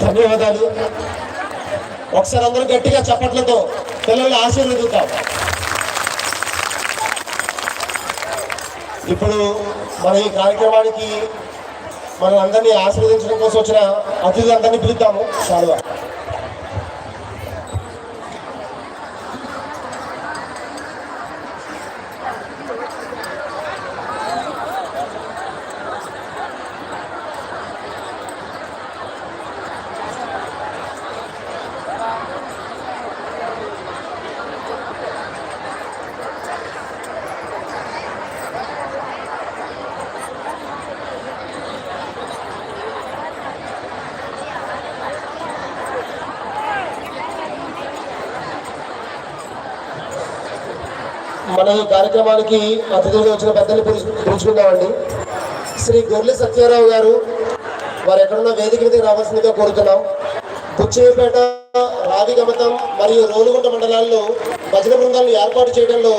ధన్యవాదాలు. ఒకసారి అందరూ గట్టిగా చప్పట్లతో పిల్లల్ని ఆశీర్వదిద్దాం. ఇప్పుడు మన ఈ కార్యక్రమానికి మనం అందరినీ ఆశీర్వదించడం కోసం వచ్చిన అతిథులందరినీ పిలుద్దాము. చాలా. మన ఈ కార్యక్రమానికి అతిథులు వచ్చిన పెద్దలు పిలుచుకుందామండి. శ్రీ గొర్రె సత్యారావు గారు వారు ఎక్కడున్న వేదిక మీదకి రావాల్సిందిగా కోరుతున్నాం. బుచ్చేపేట రావిగమతం మరియు రోలుగుంట మండలాల్లో భజన బృందాలను ఏర్పాటు చేయడంలో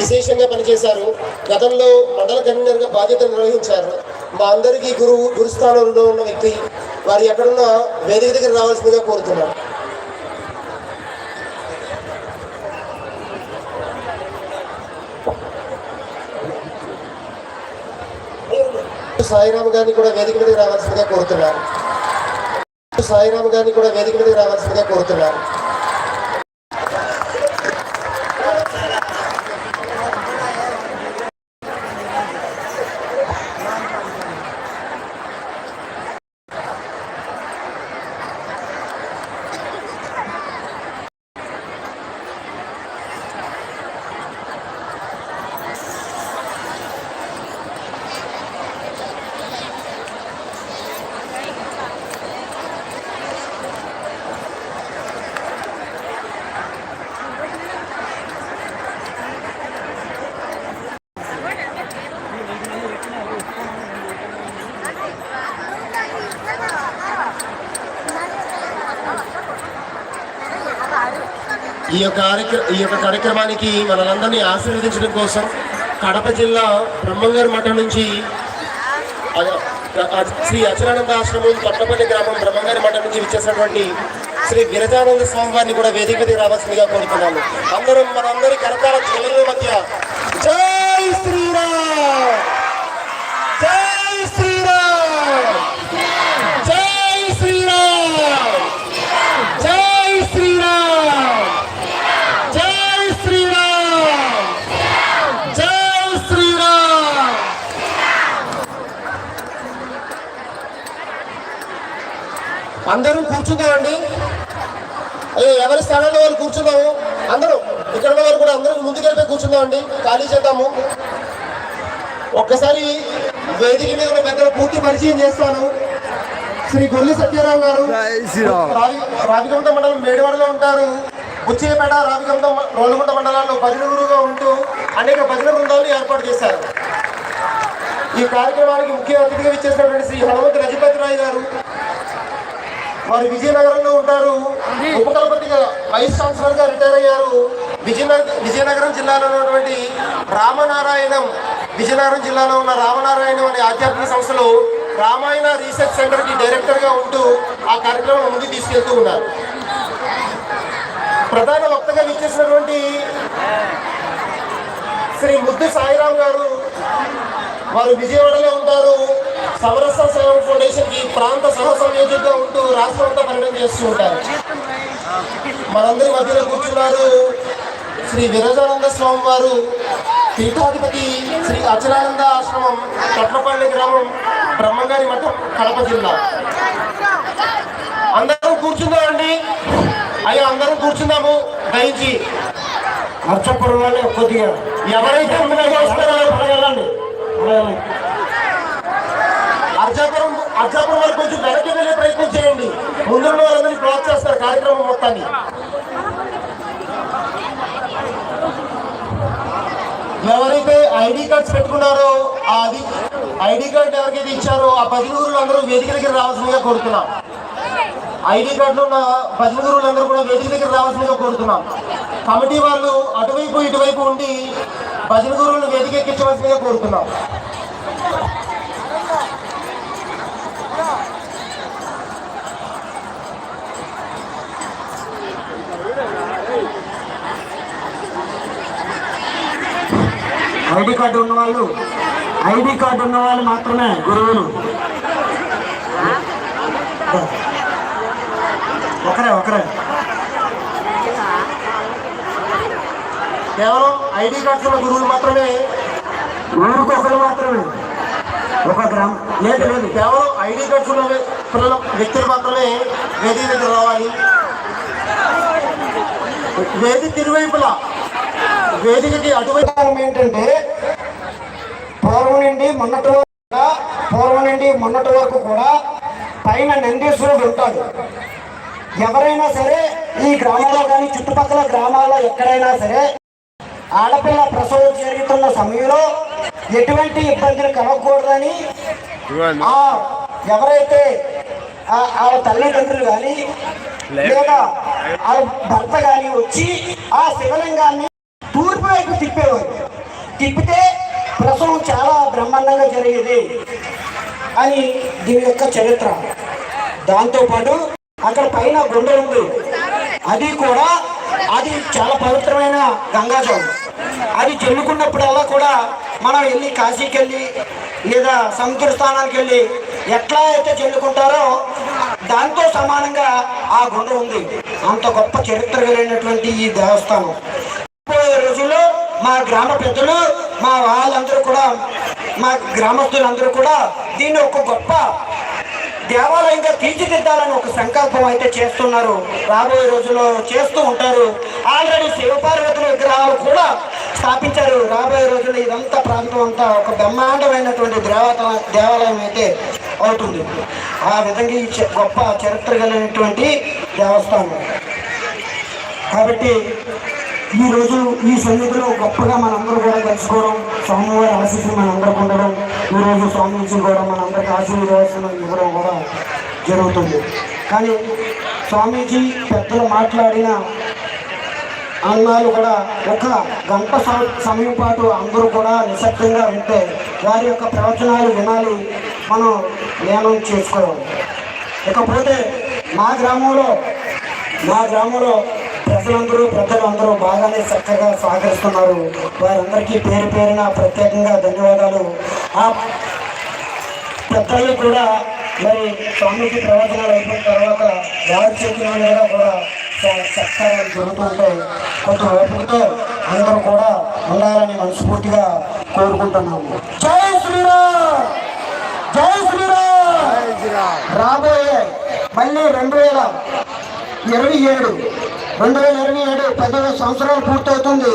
విశేషంగా పనిచేశారు. గతంలో మండల కన్వీనర్గా బాధ్యత నిర్వహించారు. మా అందరికీ గురువు గురుస్థానంలో ఉన్న వ్యక్తి వారు ఎక్కడున్న వేదిక దగ్గర రావాల్సిందిగా కోరుతున్నాం. సాయిరామ్ గారిని కూడా వేదిక మీదకి రావాల్సిందిగా కోరుతున్నాను. సాయిరామ్ గారిని కూడా వేదిక మీదకి రావాల్సిందిగా కోరుతున్నాను. ఈ యొక్క కార్యక్రమ ఈ యొక్క కార్యక్రమానికి మనలందరినీ ఆశీర్వదించడం కోసం కడప జిల్లా బ్రహ్మంగారి మఠం నుంచి శ్రీ అచలానంద ఆశ్రమం తొట్టపల్లి గ్రామం బ్రహ్మంగారి మఠం నుంచి విచ్చేసినటువంటి శ్రీ గిరిజానంద స్వామి వారిని కూడా వేదిక మీద రావాల్సిందిగా కోరుతున్నాను. అందరం మనందరి కరతాల చివరి మధ్య జై శ్రీరామ్ జై శ్రీరామ్ జై శ్రీరామ్ జై శ్రీరామ్ జై శ్రీరామ్ జై శ్రీరామ్ అందరూ కూర్చుందామండి ఎవరి స్థానంలో వాళ్ళు కూర్చుందాము అందరూ. ఇక్కడ ఉన్న వాళ్ళు కూడా అందరూ ముందుకెళ్ళిపోయి కూర్చుందామండి ఖాళీ చేద్దాము. ఒక్కసారి వేదిక మీద ఉన్న పెద్దలు పూర్తి పరిచయం చేస్తాను. శ్రీ గొల్లి సత్యారావు గారు. రావికొండ మండలం మేడివాడలో ఉంటారు. బుచ్చేపేట రావికొండ రోలుగుంట మండలాల్లో భజనగురుగా ఉంటూ అనేక భజన బృందాలను ఏర్పాటు చేశారు. ఈ కార్యక్రమానికి ముఖ్య అతిథిగా ఇచ్చేసినటువంటి శ్రీ హనుమంతు రజపతి రాయ్ గారు. వారు విజయనగరంలో ఉంటారు. ఉపకులపతిగా వైస్ ఛాన్సలర్గా రిటైర్ అయ్యారు. విజయనగరం విజయనగరం జిల్లాలో ఉన్నటువంటి రామనారాయణం విజయనగరం జిల్లాలో ఉన్న రామనారాయణం అనే ఆధ్యాత్మిక సంస్థలో రామాయణ రీసెర్చ్ సెంటర్కి డైరెక్టర్గా ఉంటూ ఆ కార్యక్రమం ముందుకు తీసుకెళ్తూ ఉన్నారు. ప్రధాన వక్తగా విచ్చేసినటువంటి శ్రీ ముద్దు సాయిరాం గారు వారు విజయవాడలో ఉంటారు. సమరస సేవ ఫౌండేషన్ ఈ ప్రాంత సహ సంయోజకుగా ఉంటూ రాష్ట్రం అంతా పర్యటన చేస్తూ ఉంటారు. మనందరి మధ్యలో కూర్చున్నారు శ్రీ విరజానంద స్వామి వారు పీఠాధిపతి శ్రీ అచలానంద ఆశ్రమం కట్లపల్లి గ్రామం బ్రహ్మంగారి మఠం కడప జిల్లా. అందరం కూర్చుందామండి అయ్యా అందరం కూర్చుందాము దయించి నర్చపురం వాళ్ళే కొద్దిగా ఎవరైతే ముందుగా వస్తారో వెళ్ళండి. అర్ధాపురం వరకు కొంచెం వెనక్కి వెళ్ళే ప్రయత్నం చేయండి. ముందున్న వాళ్ళందరినీ బ్లాక్ చేస్తారు కార్యక్రమం మొత్తాన్ని. ఎవరైతే ఐడి కార్డ్స్ పెట్టుకున్నారో అది ఐడి కార్డు ఎవరికైతే ఇచ్చారో ఆ పది అందరూ వేదిక దగ్గర రావాల్సిందిగా కోరుతున్నాం. ఐడి కార్డులో ఉన్న పది అందరూ కూడా వేదిక దగ్గర రావాల్సిందిగా కోరుతున్నాం. కమిటీ వాళ్ళు అటువైపు ఇటువైపు ఉండి భజన గురువులను వేదిక ఎక్కించవలసిందిగా కోరుతున్నాం. ఐడి కార్డు ఉన్న వాళ్ళు ఐడి కార్డు ఉన్న వాళ్ళు మాత్రమే గురువులు. ఒకరే ఒకరే. కేవలం ఐడి కార్డ్స్ ఉన్న గురువులు మాత్రమే ఊరికి ఒకరు మాత్రమే. ఒక గ్రామం లేదు లేదు కేవలం ఐడి కార్డ్స్ ఉన్న పిల్లలు వ్యక్తులు మాత్రమే వేదిక దగ్గర రావాలి. వేది తిరువైపులా వేదికకి అటువైపు ఏంటంటే పూర్వం నుండి మొన్నటి వరకు పూర్వం నుండి మొన్నటి వరకు కూడా పైన నందీశ్వరుడు ఉంటాడు. ఎవరైనా సరే ఈ గ్రామంలో కానీ చుట్టుపక్కల గ్రామాల్లో ఎక్కడైనా సరే ఆడపిల్ల ప్రసవం జరుగుతున్న సమయంలో ఎటువంటి ఇబ్బందులు కలగకూడదని ఆ ఎవరైతే ఆ- వాళ్ళ తల్లిదండ్రులు కానీ లేదా వాళ్ళ భర్త కానీ వచ్చి ఆ శివలింగాన్ని తూర్పు వైపు తిప్పేవారు. తిప్పితే ప్రసవం చాలా బ్రహ్మాండంగా జరిగేది అని దీని యొక్క చరిత్ర. దాంతోపాటు అక్కడ పైన గుండె ఉంది. అది కూడా అది చాలా పవిత్రమైన గంగాజలం. అది చెల్లుకున్నప్పుడల్లా కూడా మనం వెళ్ళి కాశీకి వెళ్ళి లేదా సముద్ర స్థానానికి వెళ్ళి ఎట్లా అయితే చెల్లుకుంటారో దాంతో సమానంగా ఆ గుండ ఉంది. అంత గొప్ప చరిత్ర కలిగినటువంటి ఈ దేవస్థానం. మా గ్రామ పెద్దలు మా వాళ్ళందరూ కూడా మా గ్రామస్తులందరూ కూడా దీన్ని ఒక గొప్ప దేవాలయంగా తీర్చిదిద్దాలని ఒక సంకల్పం అయితే చేస్తున్నారు. రాబోయే రోజుల్లో చేస్తూ ఉంటారు. ఆల్రెడీ శివపార్వతుల విగ్రహాలు కూడా స్థాపించారు. రాబోయే రోజుల్లో ఇదంతా ప్రాంతం అంతా ఒక బ్రహ్మాండమైనటువంటి దేవత దేవాలయం అయితే అవుతుంది. ఆ విధంగా ఈ గొప్ప చరిత్ర కలిగినటువంటి దేవస్థానం. కాబట్టి ఈ రోజు ఈ సన్నిధిలో గొప్పగా మనందరూ కూడా కలుసుకోవడం స్వామివారి ఆశీస్సులు మనందరికి ఉండడం ఈ రోజు స్వామీజీ కూడా మనందరికి ఆశీర్వాదం ఇవ్వడం కూడా జరుగుతుంది. కానీ స్వామీజీ పెద్దలు మాట్లాడిన అన్నాలు కూడా ఒక గంట సమయం పాటు అందరూ కూడా నిశ్శబ్దంగా వింటే వారి యొక్క ప్రవచనాలు వినాలి మనం ధ్యానం చేసుకోవాలి. ఇకపోతే మా గ్రామంలో మా గ్రామంలో ప్రజలందరూ ప్రజలు అందరూ బాగానే చక్కగా సహకరిస్తున్నారు. వారందరికీ పేరు పేరున ప్రత్యేకంగా ధన్యవాదాలు. ఆ పెద్దలు కూడా మరి స్వామికి ప్రవచనాలు అయిపోయిన తర్వాత వారి చేతుల కూడా చక్కగా జరుగుతుంటే కొంచెం ఓపికతో అందరూ కూడా ఉండాలని మనస్ఫూర్తిగా కోరుకుంటున్నాము. జై శ్రీరామ్! జై శ్రీరామ్! రాబోయే మళ్ళీ రెండు వేల ఇరవై ఏడు రెండు వేల ఇరవై ఏడు పదివేల సంవత్సరాలు పూర్తవుతుంది.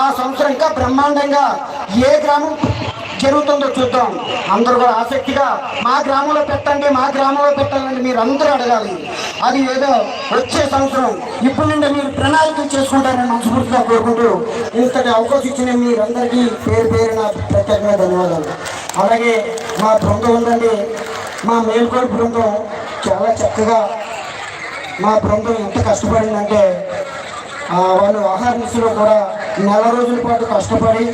ఆ సంవత్సరం ఇంకా బ్రహ్మాండంగా ఏ గ్రామం జరుగుతుందో చూద్దాం. అందరూ కూడా ఆసక్తిగా మా గ్రామంలో పెట్టండి మా గ్రామంలో పెట్టాలంటే మీరు అందరూ అడగాలి. అది ఏదో వచ్చే సంవత్సరం. ఇప్పుడు నుండి మీరు ప్రణాళికలు చేసుకుంటారని మనస్ఫూర్తిగా కోరుకుంటూ ఇంతటి అవకాశం ఇచ్చిన మీరందరికీ పేరు పేరున ప్రత్యేకంగా ధన్యవాదాలు. అలాగే మా బృందం ఉందండి. మా మేల్కోల్ బృందం చాలా చక్కగా మా బృందం ఎంత కష్టపడిందంటే వాళ్ళు ఆహార నిశలో కూడా నెల రోజుల పాటు కష్టపడి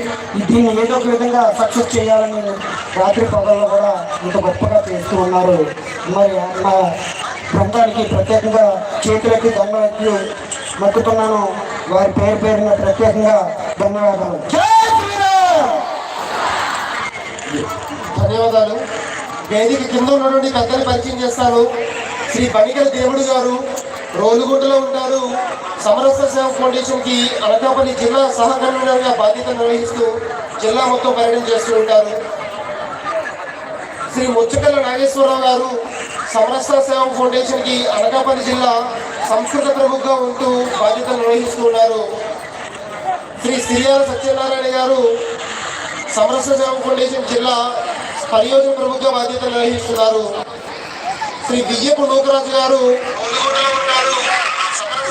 దీన్ని ఏదో ఒక విధంగా సక్సెస్ చేయాలని రాత్రి పగల్లో కూడా ఇంత గొప్పగా చేస్తూ ఉన్నారు. మరి మా బృందానికి ప్రత్యేకంగా చేతులకి ధన్యవాదాలు మొక్కుతున్నాను. వారి పేరు పేరున ప్రత్యేకంగా ధన్యవాదాలు. ధన్యవాదాలు. వేదిక కింద ఉన్నటువంటి పెద్దలు పరిచయం చేస్తారు. శ్రీ బణికల దేవుడు గారు రోలుగుంటలో ఉంటారు. సమరస సేవ ఫౌండేషన్కి అనకాపల్లి జిల్లా సహ బాధ్యత నిర్వహిస్తూ జిల్లా మొత్తం పర్యటన చేస్తూ ఉంటారు. శ్రీ ముచ్చకల్ల నాగేశ్వరరావు గారు సమరస సేవ ఫౌండేషన్కి అనకాపల్లి జిల్లా సంస్కృత ప్రముఖగా ఉంటూ బాధ్యత నిర్వహిస్తూ ఉన్నారు. శ్రీ సిరియాల సత్యనారాయణ గారు సమరస సేవ ఫౌండేషన్ జిల్లా పరియోజన ప్రముఖ బాధ్యత నిర్వహిస్తున్నారు. శ్రీ బియ్యపు నూకరాజు గారు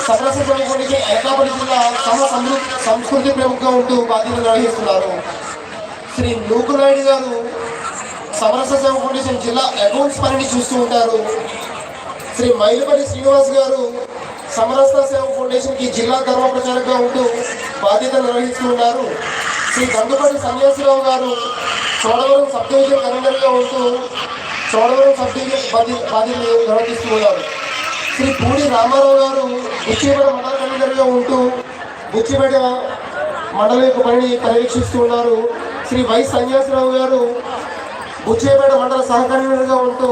సమరస సేవ ఫౌండేషన్ అనకాపల్లి జిల్లా సమ సమృ సంస్కృతి ప్రముఖంగా ఉంటూ బాధ్యత నిర్వహిస్తున్నారు. శ్రీ నూకునాయుడు గారు సమరస సేవ ఫౌండేషన్ జిల్లా అకౌంట్స్ పనిని చూస్తూ ఉంటారు. శ్రీ మైలుపల్లి శ్రీనివాస్ గారు సమరస్త సేవ ఫౌండేషన్కి జిల్లా ధర్మ ప్రచారంగా ఉంటూ బాధ్యత నిర్వహిస్తూ ఉన్నారు. శ్రీ కందుపల్లి సన్యాసిరావు గారు చోడవరం సబ్ డివిజన్ కన్వీనర్గా ఉంటూ చోడవరం సబ్ డివిజన్ బాధ్యతలు నిర్వహిస్తూ ఉన్నారు. శ్రీ పూడి రామారావు గారు బుచ్చిపేట మండల కన్వీనర్గా ఉంటూ బుచ్చిపేట మండలం యొక్క పనిని పర్యవేక్షిస్తూ ఉన్నారు. శ్రీ వై సన్యాసిరావు గారు బుచ్చిపేట మండల సహకన్వీనర్గా ఉంటూ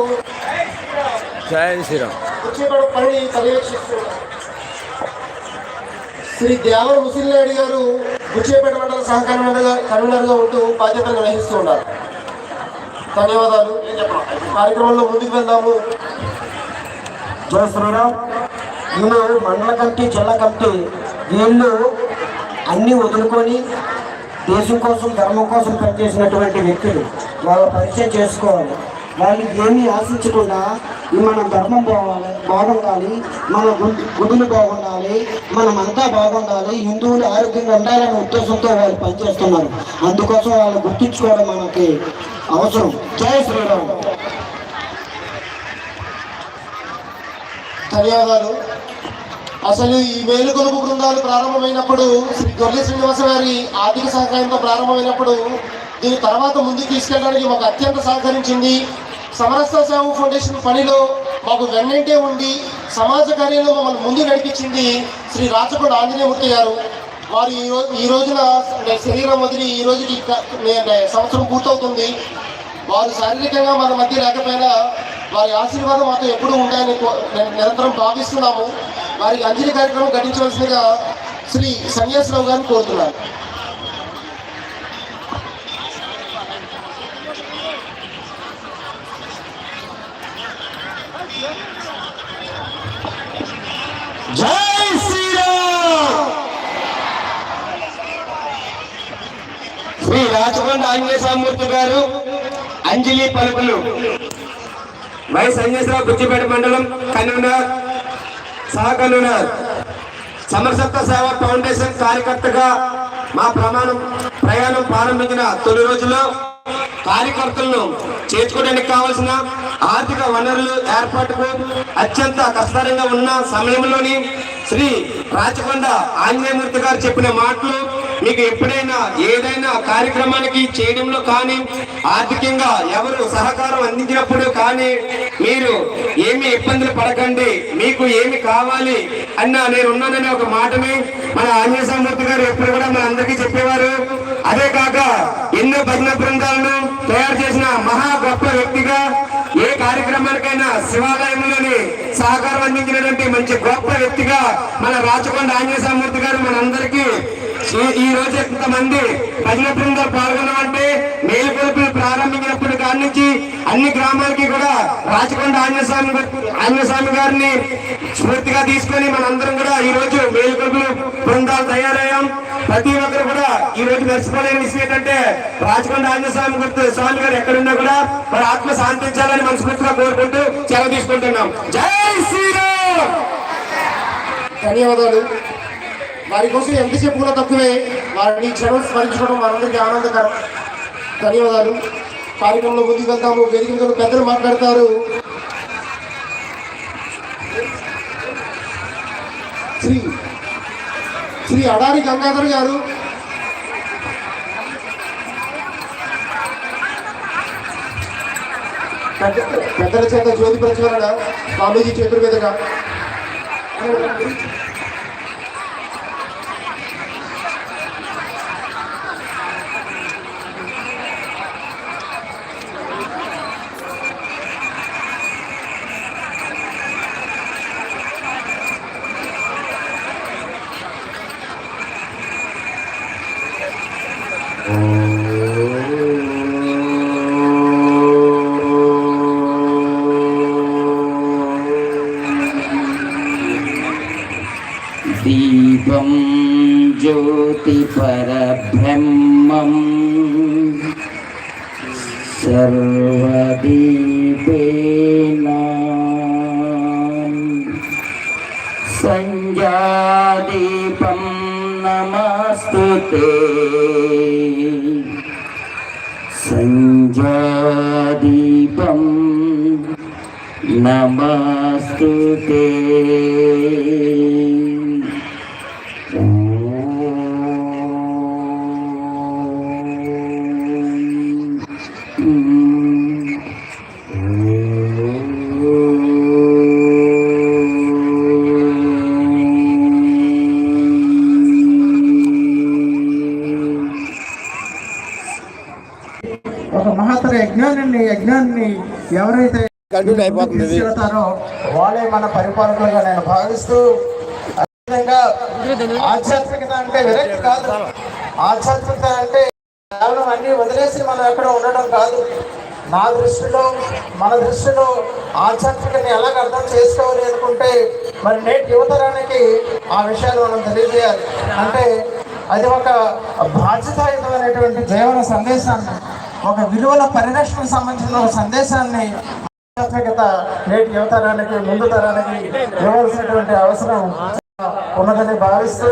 వచ్చేవాడు పనిని పర్యవేక్షిస్తున్నారు శ్రీ దేవర ముసిల్లాడి గారు బుచ్చేపేట మండల సహకన్వీనర్గా కన్వీనర్గా ఉంటూ బాధ్యతలు నిర్వహిస్తూ ఉన్నారు. ధన్యవాదాలు. కార్యక్రమంలో ముందుకు వెళ్దాము. జయ శ్రీరామ్. వీళ్ళు మండల కమిటీ జిల్లా కమిటీ వీళ్ళు అన్నీ వదులుకొని దేశం కోసం ధర్మం కోసం పనిచేసినటువంటి వ్యక్తులు వాళ్ళ పరిచయం చేసుకోవాలి. వాళ్ళు ఏమీ ఆశించకుండా మన ధర్మం పోవాలి బాగుండాలి మన గుడులు బాగుండాలి మనమంతా బాగుండాలి హిందువులు ఆరోగ్యంగా ఉండాలనే ఉద్దేశంతో వాళ్ళు పనిచేస్తున్నారు. అందుకోసం వాళ్ళు గుర్తించుకోవడం మనకి. అవసరం. జయ శ్రీరామ్ ధన్యవాదాలు. అసలు ఈ వేలుకొలుపు బృందాలు ప్రారంభమైనప్పుడు శ్రీ గొర్రె శ్రీనివాస గారి ఆర్థిక సహకారంతో ప్రారంభమైనప్పుడు దీని తర్వాత ముందుకు తీసుకెళ్ళడానికి మాకు అత్యంత సహకరించింది. సమరస్త సేవ ఫౌండేషన్ పనిలో మాకు వెన్నంటే ఉండి సమాజ కార్యంలో మమ్మల్ని ముందు నడిపించింది శ్రీ రాచకోడు ఆంజనేయమూర్తి గారు. వారు ఈ రోజు ఈ రోజున శరీరం వదిలి ఈ రోజుకి సంవత్సరం పూర్తవుతుంది. వారు శారీరకంగా మన మధ్య లేకపోయినా వారి ఆశీర్వాదం మాతో ఎప్పుడూ ఉంటాయని నిరంతరం భావిస్తున్నాము. వారికి అంజలి కార్యక్రమం ఘటించవలసిందిగా శ్రీ సన్యాసరావు గారిని కోరుతున్నాను జై శ్రీరామ్ శ్రీ రాచకొండ ఆంజనేయ స్వామూర్తి గారు అంజలి పలుకులు. వై సంజయరావు బుచ్చిపేట మండలం కన్వీనర్ సహ కన్వీనర్ సమరసత్వ సేవ ఫౌండేషన్ కార్యకర్తగా మా ప్రమాణం ప్రయాణం ప్రారంభించిన తొలి రోజుల్లో కార్యకర్తలను చేర్చుకోవడానికి కావలసిన ఆర్థిక వనరులు ఏర్పాటుకు అత్యంత కష్టతరంగా ఉన్న సమయంలోని శ్రీ రాచకొండ ఆంజనేయమూర్తి గారు చెప్పిన మాటలు మీకు ఎప్పుడైనా ఏదైనా కార్యక్రమానికి చేయడంలో కానీ ఆర్థికంగా ఎవరు సహకారం అందించినప్పుడు కానీ మీరు ఏమి ఇబ్బందులు పడకండి మీకు ఏమి కావాలి అన్న నేను ఉన్నాననే ఒక మాటని మన ఆంజనేయమూర్తి గారు ఎప్పుడు కూడా మన అందరికీ చెప్పేవారు. అదే కాక ఎన్నో భజన బృందాలను తయారు చేసిన మహా గొప్ప వ్యక్తిగా ఏ కార్యక్రమానికైనా శివాలయంలోని సహకారం అందించినటువంటి మంచి గొప్ప వ్యక్తిగా మన రాచకొండ ఆంజనేయమూర్తి గారు మనందరికీ ఈ- రోజు ఎంతమంది ప్రజల బృందాలు పాల్గొనమంటే మేలుకొలుపులు ప్రారంభించినప్పుడు కాడి నుంచి అన్ని గ్రామాలకి కూడా రాచకొండ ఆంజనేయస్వామి గారి- గారిని స్ఫూర్తిగా తీసుకొని మనందరం కూడా ఈ రోజు మేలుకొలుపులు బృందాలు తయారయ్యాం. ప్రతి ఒక్కరు కూడా ఈ రోజు మర్చిపోలేని విషయం ఏంటంటే రాచకొండ ఆంజనేయస్వామి గుర్తు స్వామి గారు ఎక్కడున్నా కూడా మన ఆత్మ శాంతించాలని మనస్ఫూర్తిగా కోరుకుంటూ సెలవు తీసుకుంటున్నాం. జై శ్రీరామ్! ధన్యవాదాలు. వారి కోసం ఎంతసేపు కూడా తక్కువే. వారిని క్షణం స్మరించుకోవడం మనందరికీ ఆనందకరం. ధన్యవాదాలు. కార్యక్రమంలో ముందుకు వెళ్తాము. వేదిక మీద పెద్దలు మాట్లాడతారు. శ్రీ శ్రీ అడారి గంగాధర్ గారు. పెద్దల చేత జ్యోతి ప్రచురణ స్వామీజీ చేతుల మీదుగా. దీపం నమస్తు సంజాదీపం నమస్తు యజ్ఞాన్ని ఎవరైతే. తీసుకెళ్తారో వాళ్ళే మన పరిపాలకులుగా నేను భావిస్తూ అదేవిధంగా ఆధ్యాత్మికత అంటే విరక్తి కాదు. ఆధ్యాత్మికత అంటే కేవలం అన్ని వదిలేసి మనం ఎక్కడ ఉండడం కాదు. నా దృష్టిలో మన దృష్టిలో ఆధ్యాత్మికతని ఎలాగ అర్థం చేసుకోవాలి అనుకుంటే మరి నేటి యువతరానికి ఆ విషయాలు మనం తెలియజేయాలి. అంటే అది ఒక బాధ్యతాయుతమైనటువంటి జీవన సందేశాన్ని ఒక విలువల పరిరక్షణకు సంబంధించిన ఒక సందేశాన్ని నేటి యువతరానికి ముందు తరానికి ఇవ్వాల్సినటువంటి అవసరం ఉన్నదని భావిస్తూ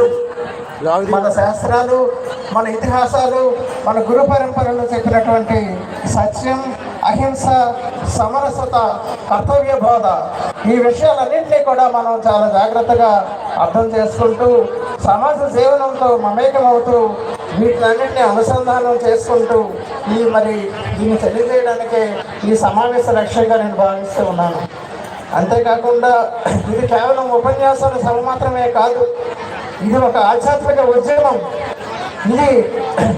మన శాస్త్రాలు మన ఇతిహాసాలు మన గురు పరంపరలో చెప్పినటువంటి సత్యం అహింస సమరసత కర్తవ్య బోధ ఈ విషయాలన్నింటినీ కూడా మనం చాలా జాగ్రత్తగా అర్థం చేసుకుంటూ సమాజ జీవనంతో మమేకమవుతూ వీటిలన్నింటినీ అనుసంధానం చేసుకుంటూ ఈ మరి దీన్ని తెలియజేయడానికే ఈ సమావేశ లక్ష్యంగా నేను భావిస్తూ ఉన్నాను. అంతేకాకుండా ఇది కేవలం ఉపన్యాసాల సభ మాత్రమే కాదు ఇది ఒక ఆధ్యాత్మిక ఉద్యమం. ఇది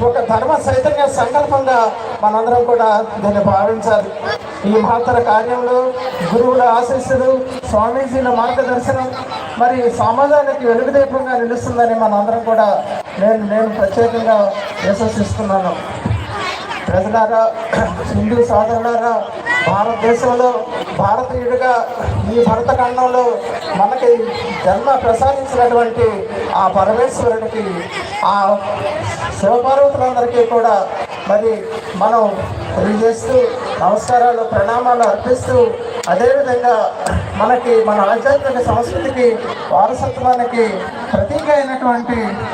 ఒక ధర్మ చైతన్య సంకల్పంగా మనందరం కూడా దీన్ని భావించాలి. ఈ మహత్తర కార్యంలో గురువుల ఆశీస్సులు స్వామీజీల మార్గదర్శనం మరి సమాజానికి వెలుగుదీపంగా నిలుస్తుందని మనందరం కూడా నేను నేను ప్రత్యేకంగా విశ్వసిస్తున్నాను. ప్రజలారా హిందూ సోదరులారా భారతదేశంలో భారతీయుడిగా ఈ భరత ఖండంలో మనకి జన్మ ప్రసాదించినటువంటి ఆ పరమేశ్వరుడికి ఆ శివపార్వతులందరికీ కూడా మరి మనం తెలియజేస్తూ నమస్కారాలు ప్రణామాలు అర్పిస్తూ అదేవిధంగా మనకి మన ఆధ్యాత్మిక సంస్కృతికి వారసత్వానికి ప్రతీక అయినటువంటి